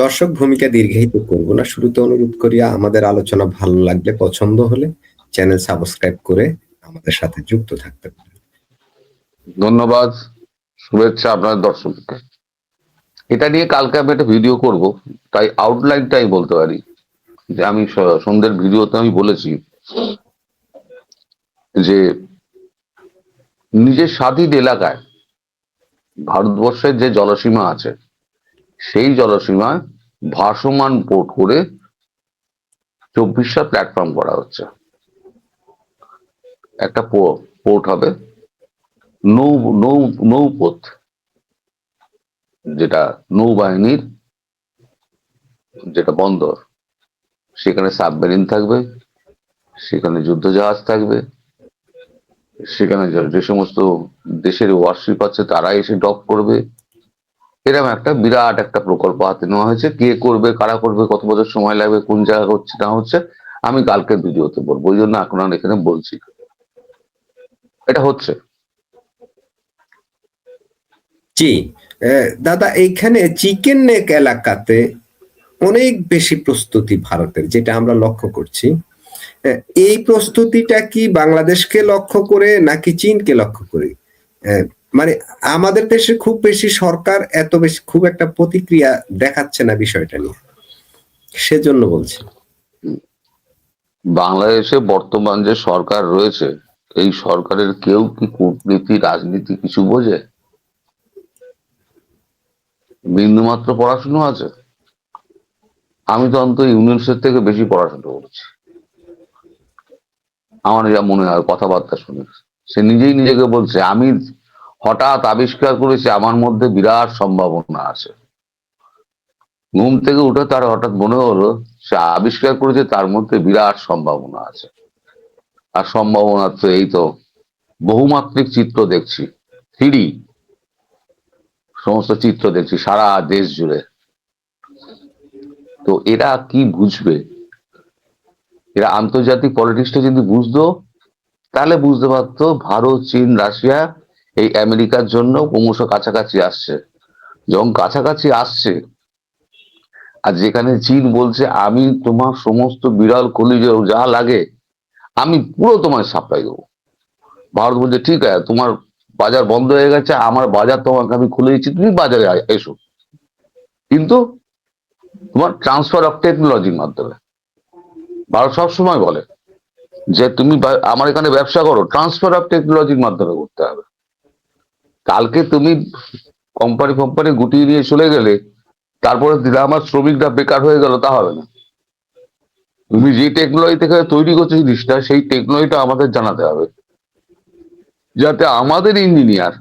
দর্শক ভূমিকা দীর্ঘায়িত করব না। শুরুতে অনুরোধ করিয়া আমাদের আলোচনা ভালো লাগলে, পছন্দ হলে চ্যানেল সাবস্ক্রাইব করে আমাদের সাথে যুক্ত থাকতে পারেন। ধন্যবাদ, শুভেচ্ছা আপনার দর্শককে। এটা নিয়ে কালকে আমি একটা ভিডিও করব, তাই আউটলাইনটাই বলতে পারি। যে আমি সন্ধ্যের ভিডিওতে আমি বলেছি যে নিজের স্বাধীন এলাকায় ভারতবর্ষের যে জলসীমা আছে সেই জলসীমায় ভাসমান পোর্ট করে চব্বিশটা প্ল্যাটফর্ম করা হচ্ছে। একটা পোর্ট হবে। নৌ নৌ, নৌপথ, যেটা নৌবাহিনীর, যেটা বন্দর। সেখানে সাবমেরিন থাকবে, সেখানে যুদ্ধজাহাজ থাকবে, সেখানে যে সমস্ত দেশের ওয়ারশিপ আছে তারা এসে ডক করবে। এরকম একটা বিরাট একটা প্রকল্প হাতে নেওয়া হয়েছে। কে করবে, কারা করবে, কত বছর সময় লাগবে, কোন জায়গা হচ্ছে, না হচ্ছে, আমি কালকে ভিডিওতে বলব। ওই জন্য এখন এখানে বলছি এটা হচ্ছে। জি। দাদা, এইখানে চিকেন নেক এলাকাতে অনেক বেশি প্রস্তুতি ভারতের, যেটা আমরা লক্ষ্য করছি। এই প্রস্তুতিটা কি বাংলাদেশকে লক্ষ্য করে, নাকি চীনকে লক্ষ্য করে? মানে আমাদের দেশে খুব বেশি সরকার এত বেশি খুব একটা প্রতিক্রিয়া দেখাচ্ছে না বিষয়টা নিয়ে। সেজন্য বলছি। বাংলাদেশে বর্তমান যে সরকার রয়েছে, এই সরকারের কেউ কি কূটনীতি, রাজনীতি কিছু বোঝে? বিন্দুমাত্র পড়াশুনো আছে? আমি তো অন্তত ইউনিভার্সিটি থেকে বেশি পড়াশোনা করেছি। আমার যা মনে হয়, কথাবার্তা শুনে। সে নিজেই নিজেকে বলছে, আমি হঠাৎ আবিষ্কার করেছি, আমার মধ্যে বিরাট সম্ভাবনা আছে। ঘুম থেকে উঠে তার হঠাৎ মনে হলো, সে আবিষ্কার করেছে, তার মধ্যে বিরাট সম্ভাবনা আছে। আর সম্ভাবনা তো এই তো, বহুমাত্রিক চিত্র দেখছি, থ্রি সমস্ত চিত্র দেখছি, সারা দেশ জুড়ে। তো এরা কি বুঝবে? এরা আন্তর্জাতিক পলিটিক্সটা যদি বুঝতো, তাহলে বুঝতে পারতো ভারত, চীন, রাশিয়া এই আমেরিকার জন্য ক্রমশ কাছাকাছি আসছে। যখন কাছাকাছি আসছে, আর যেখানে চীন বলছে, আমি তোমার সমস্ত বিড়াল খনিজ যা লাগে, আমি পুরো তোমার সাপ্লাই দেবো। ভারত বলছে, ঠিক আছে, তোমার বাজার বন্ধ হয়ে গেছে, আমার বাজার তোমাকে আমি খুলে দিচ্ছি, তুমি বাজারে এসো। কিন্তু তোমার ট্রান্সফার অফ টেকনোলজির মাধ্যমে। ভারত সবসময় বলে যে, তুমি আমার এখানে ব্যবসা করো ট্রান্সফার অফ টেকনোলজির মাধ্যমে করতে হবে। কালকে তুমি কোম্পানি কোম্পানি গুটিয়ে নিয়ে চলে গেলে, তারপরে দিলে আমার শ্রমিকরা বেকার হয়ে গেল, তা হবে না। তুমি যে টেকনোলজি থেকে তৈরি করছ জিনিসটা, সেই টেকনোলজিটা আমাদের জানাতে হবে। যাতে আমাদের ইঞ্জিনিয়ার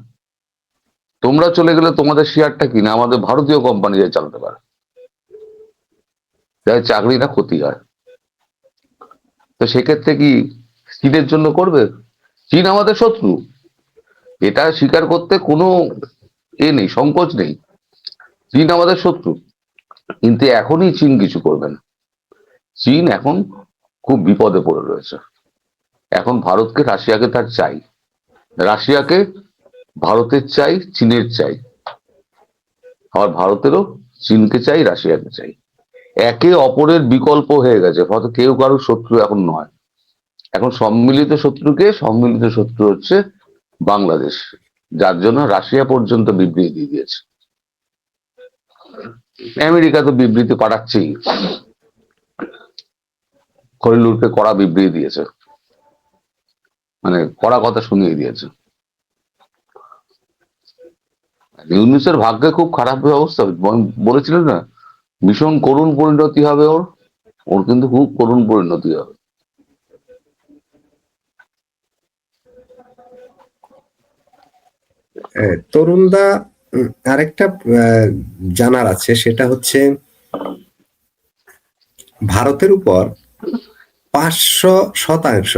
তোমরা চলে গেলে তোমাদের শেয়ারটা কিনে আমাদের ভারতীয় কোম্পানি যে চালাতে পারে। যাতে চাকরিটা ক্ষতি হয়। তো সেক্ষেত্রে কি চীনের জন্য করবে? চীন আমাদের শত্রু। এটা স্বীকার করতে কোনো এ নেই, সংকোচ নেই। চীন আমাদের শত্রু। কিন্তু এখনই চীন কিছু করবে না। চীন এখন খুব বিপদে পড়ে রয়েছে। এখন ভারতকে রাশিয়াকে তার চাই। রাশিয়াকে ভারতের চাই, চীনের চাই। আবার ভারতেরও চীনকে চাই, রাশিয়াকে চাই। একে অপরের বিকল্প হয়ে গেছে হয়তো কেউ কারোর শত্রু এখন নয়। এখন সম্মিলিত শত্রুকে, সম্মিলিত শত্রু হচ্ছে বাংলাদেশ, যার জন্য রাশিয়া পর্যন্ত বিবৃতি দিয়ে দিয়েছে। আমেরিকা তো বিবৃতি পাঠাচ্ছেই। খলিলুরকে কড়া বিবৃতি দিয়েছে। মানে কড়া কথা শুনিয়ে দিয়েছে। ইউনিসের ভাগ্যে খুব খারাপ অবস্থা। বলেছিলেন না, ভীষণ করুণ পরিণতি হবে ওর। ওর কিন্তু খুব করুণ পরিণতি হবে। তরুণদা আরেকটা জানার আছে সেটা হচ্ছে ভারতের উপর পাঁচশো শতাংশ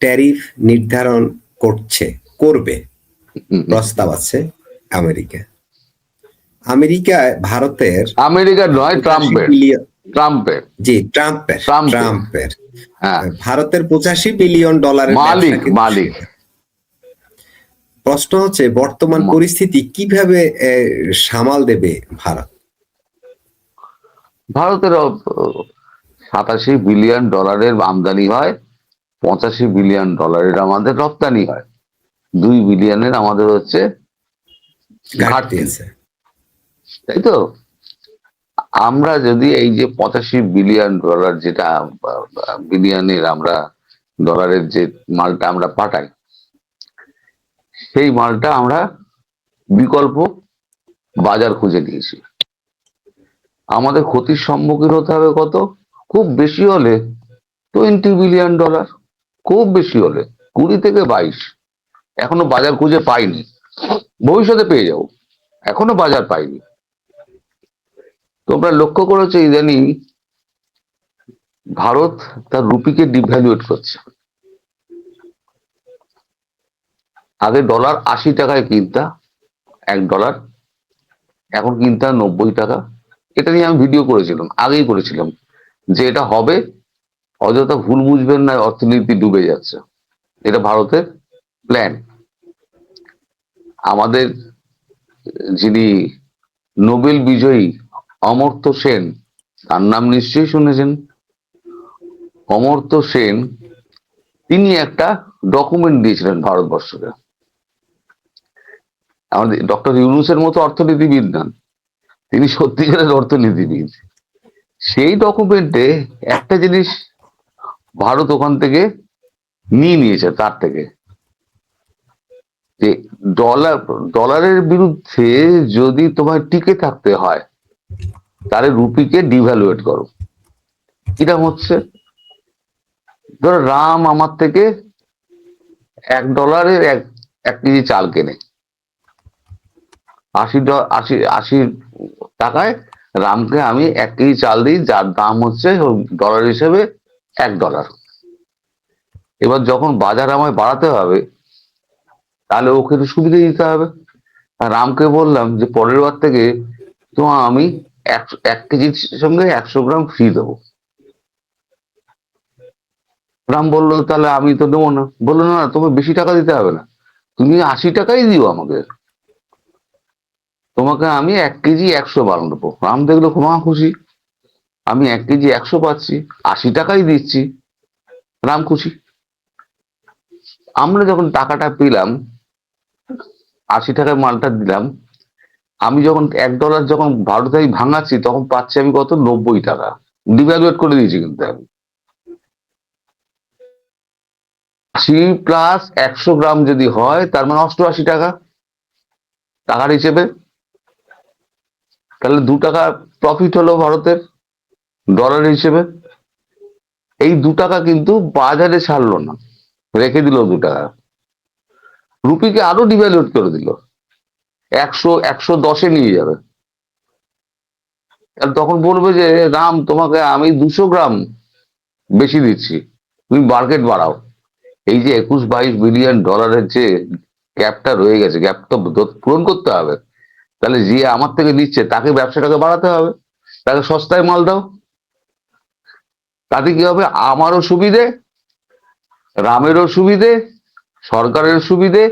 ট্যারিফ নির্ধারণ করছে করবে প্রস্তাব আছে আমেরিকা। আমেরিকায় ভারতের আমেরিকার নয় ট্রাম্পের। ট্রাম্পের। জি ট্রাম্পের। ট্রাম্পের। হ্যাঁ। ভারতের পঁচাশি বিলিয়ন ডলারের মালিক মালিক। প্রশ্ন হচ্ছে বর্তমান পরিস্থিতি কীভাবে সামাল দেবে ভারত? ভারতের সাতাশি বিলিয়ন ডলারের আমদানি হয় পঁচাশি বিলিয়ন ডলারের আমাদের রপ্তানি হয়। দুই বিলিয়নের আমাদের হচ্ছে ঘাটতি তাই তো? আমরা যদি এই যে পঁচাশি বিলিয়ন ডলার যেটা বিলিয়নের আমরা ডলারের যে মালটা আমরা পাঠাই সেই মালটা আমরা বিকল্প বাজার খুঁজে নিয়েছি। আমাদের ক্ষতির সম্মুখীন হতে হবে কত? খুব বেশি হলে টোয়েন্টি বিলিয়ন ডলার খুব বেশি হলে কুড়ি থেকে বাইশ। এখনও বাজার খুঁজে পাইনি। ভবিষ্যতে পেয়ে যাব। এখনও বাজার পাইনি। তোমরা লক্ষ্য করেছ ইদানিং ভারত তার রুপিকে ডিভ্যালুয়েট করছে। আগে ডলার আশি টাকায় কিনতা, এক ডলার এখন কিনতা নব্বই টাকা। এটা নিয়ে আমি ভিডিও করেছিলাম, আগেই করেছিলাম। যে এটা হবে, অযথা ভুল বুঝবেন না, অর্থনীতি ডুবে যাচ্ছে। এটা ভারতের প্ল্যান আমাদের, যিনি নোবেল বিজয়ী অমর্ত্য সেন, তার নাম নিশ্চয়ই শুনেছেন। অমর্ত্য সেন, তিনি একটা ডকুমেন্ট দিয়েছিলেন ভারতবর্ষকে। আমাদের ডক্টর ইউনুসের মতো অর্থনীতিবিদ নন তিনি সত্যিকারের অর্থনীতিবিদ। সেই ডকুমেন্টে একটা জিনিস ভারত ওখান থেকে নিয়ে নিয়েছে, তার থেকে। যে ডলার ডলারের বিরুদ্ধে যদি তোমার টিকে থাকতে হয়, তাহলে রুপিকে ডিভ্যালুয়েট করো। এটা হচ্ছে? ধরো রাম আমার থেকে এক ডলারের এক এক কেজি চাল কেনে। আশি আশি আশি টাকায় রামকে আমি এক কেজি চাল দিই যার দাম হচ্ছে ডলার হিসেবে এক ডলার এবার যখন বাজার আমায় বাড়াতে হবে তাহলে ওকে তো সুবিধা দিতে হবে। রামকে বললাম যে পরের বার থেকে তো আমি একশো এক কেজির সঙ্গে একশো গ্রাম ফ্রি দেবো। রাম বলল তাহলে আমি তো দেবো না। বলল না না, তোমাকে বেশি টাকা দিতে হবে না। তুমি আশি টাকাই দিও আমাকে। তোমাকে আমি এক কেজি একশো বানানো দেবো রাম দেখল ক্ষমা খুশি। আমি এক কেজি একশো পাচ্ছি, আশি টাকাই দিচ্ছি। রাম খুশি। আমরা যখন টাকাটা পেলাম, আশি টাকায় মালটা দিলাম, আমি যখন এক ডলার যখন ভারতে আমি ভাঙাচ্ছি, তখন পাচ্ছি আমি কত? নব্বই টাকা। ডিভ্যালুয়েট করে দিয়েছি কিন্তু আমি। আশি প্লাস একশো গ্রাম যদি হয়, তার মানে অষ্টআশি টাকা। টাকার হিসেবে তাহলে দু টাকা প্রফিট হলো ভারতের ডলার হিসেবে। এই দু টাকা কিন্তু বাজারে ছাড়লো না। রেখে দিল দু টাকা। রুপিকে আরও ডিভ্যালুয়েট করে দিল। একশো একশো দশে নিয়ে যাবে। তখন বলবে যে রাম, তোমাকে আমি দুশো গ্রাম বেশি দিচ্ছি। তুমি মার্কেট বাড়াও। এই যে একুশ বাইশ বিলিয়ন ডলারের যে গ্যাপটা রয়ে গেছে গ্যাপটা পূরণ করতে হবে। তাহলে যে আমার থেকে নিচ্ছে, তাকে ব্যবসাটাকে বাড়াতে হবে। তাকে সস্তায় মাল দাও। তাতে কি হবে? আমারও সুবিধে, রামেরও সুবিধে, সরকারের সুবিধে,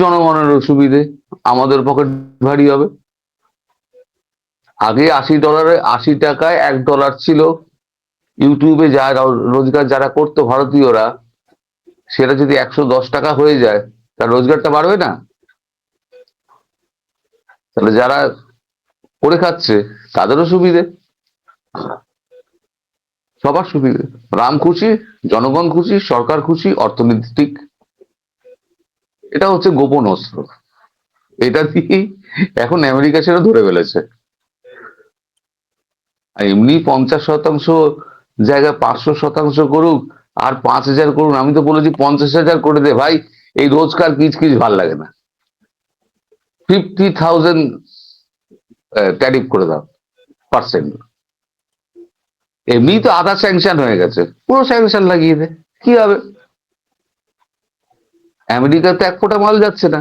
জনগণেরও সুবিধে, আমাদের পকেট ভারী হবে। আগে আশি ডলারে, আশি টাকায় এক ডলার ছিল। ইউটিউবে যা রোজগার যারা করতো ভারতীয়রা, সেটা যদি একশো দশ টাকা হয়ে যায় তার রোজগারটা বাড়বে না? তাহলে যারা করে খাচ্ছে, তাদেরও সুবিধে। সবার সুবিধে। রাম খুশি, জনগণ খুশি, সরকার খুশি, অর্থনৈতিক। এটা হচ্ছে গোপন অস্ত্র। এটা দিয়েই এখন আমেরিকা সেটা ধরে ফেলেছে। আর এমনি পঞ্চাশ শতাংশ জায়গায় পাঁচশো শতাংশ করুক, আর পাঁচ হাজার করুন। আমি তো বলেছি পঞ্চাশ হাজার করে দে। ভাই, এই রোজকার কিচ কিচ ভালো লাগে না। ফিফটি থাউজেন্ড ট্যারিফ করে দাও পার্সেন্ট এমনি তো আধা স্যাংশন হয়ে গেছে, পুরো স্যাংশন লাগিয়ে দে, কি হবে? আমেরিকাতে এক ফোঁটা মাল যাচ্ছে না।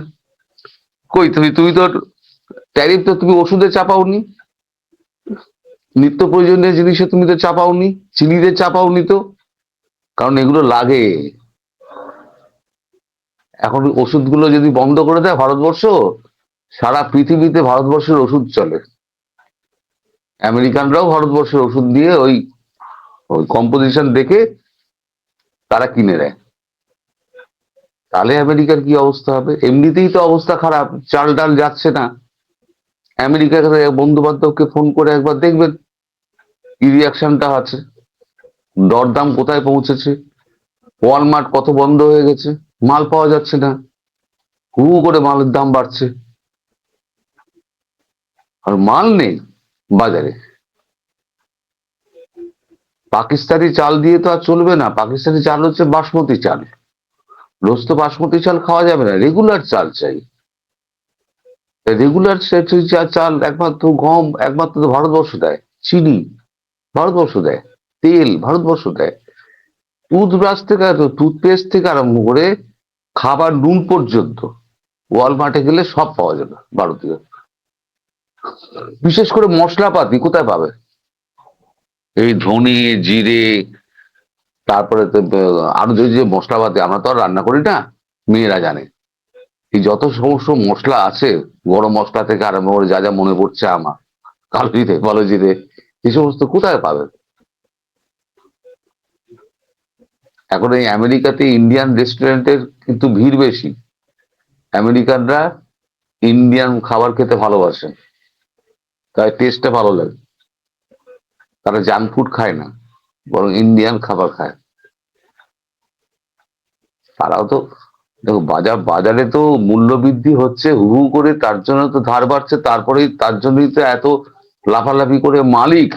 কই তুমি তুমি তো ট্যারিফ তো তুমি ওষুধে চাপাওনি। নিত্য প্রয়োজনীয় জিনিসে তুমি তো চাপাওনি, চিনিতে চাপাওনি তো। কারণ এগুলো লাগে। এখন ওষুধগুলো যদি বন্ধ করে দেয় ভারতবর্ষ সারা পৃথিবীতে ভারতবর্ষের ওষুধ চলে। আমেরিকানরাও ভারতবর্ষের ওষুধ দিয়ে ওই ওই কম্পোজিশন দেখে তারা কিনে নেয়। তাহলে আমেরিকার কি অবস্থা হবে? এমনিতেই তো অবস্থা খারাপ চাল ডাল যাচ্ছে না। আমেরিকার বন্ধু বান্ধবকে ফোন করে একবার দেখবেন কি রিয়াকশনটা আছে। দরদাম কোথায় পৌঁছেছে? ওয়ালমার্ট কত বন্ধ হয়ে গেছে, মাল পাওয়া যাচ্ছে না। হু করে মালের দাম বাড়ছে। আর মাল নেই বাজারে। পাকিস্তানি চাল দিয়ে তো আর চলবে না। পাকিস্তানি চাল হচ্ছে বাসমতি চাল। রোজ তো বাসমতি চাল খাওয়া যাবে না। রেগুলার চাল চাই। রেগুলার চাল, একমাত্র গম, একমাত্র তো ভারতবর্ষ দেয়। চিনি ভারতবর্ষ দেয়। তেল ভারতবর্ষ দেয়। টুথব্রাশ থেকে টুথপেস্ট থেকে আরম্ভ করে খাবার নুন পর্যন্ত। ওয়ালমার্টে গেলে সব পাওয়া যাবে ভারতীয়। বিশেষ করে মশলাপাতি কোথায় পাবে? এই ধনে, জিরে, তারপরে আরও যে যে মশলাপাতি আমরা তো আর রান্না করি না, মেয়েরা জানে। এই যত সমস্ত মশলা আছে, গরম মশলা থেকে আরম্ভ করে যা যা মনে পড়ছে আমার কালো জিরে বলো জিরে এই সমস্ত কোথায় পাবে? এখন এই আমেরিকাতে ইন্ডিয়ান রেস্টুরেন্টের কিন্তু ভিড় বেশি। আমেরিকানরা ইন্ডিয়ান খাবার খেতে ভালোবাসে। তাই টেস্টটা ভালো লাগে। তারা জাঙ্ক ফুড খায় না, বরং ইন্ডিয়ান খাবার খায়। তারাও তো, দেখো বাজার, বাজারে তো মূল্য বৃদ্ধি হচ্ছে হু হু করে তার জন্য তো ধার বাড়ছে, তারপরেই তার জন্যই তো এত লাফালাফি করে মালিক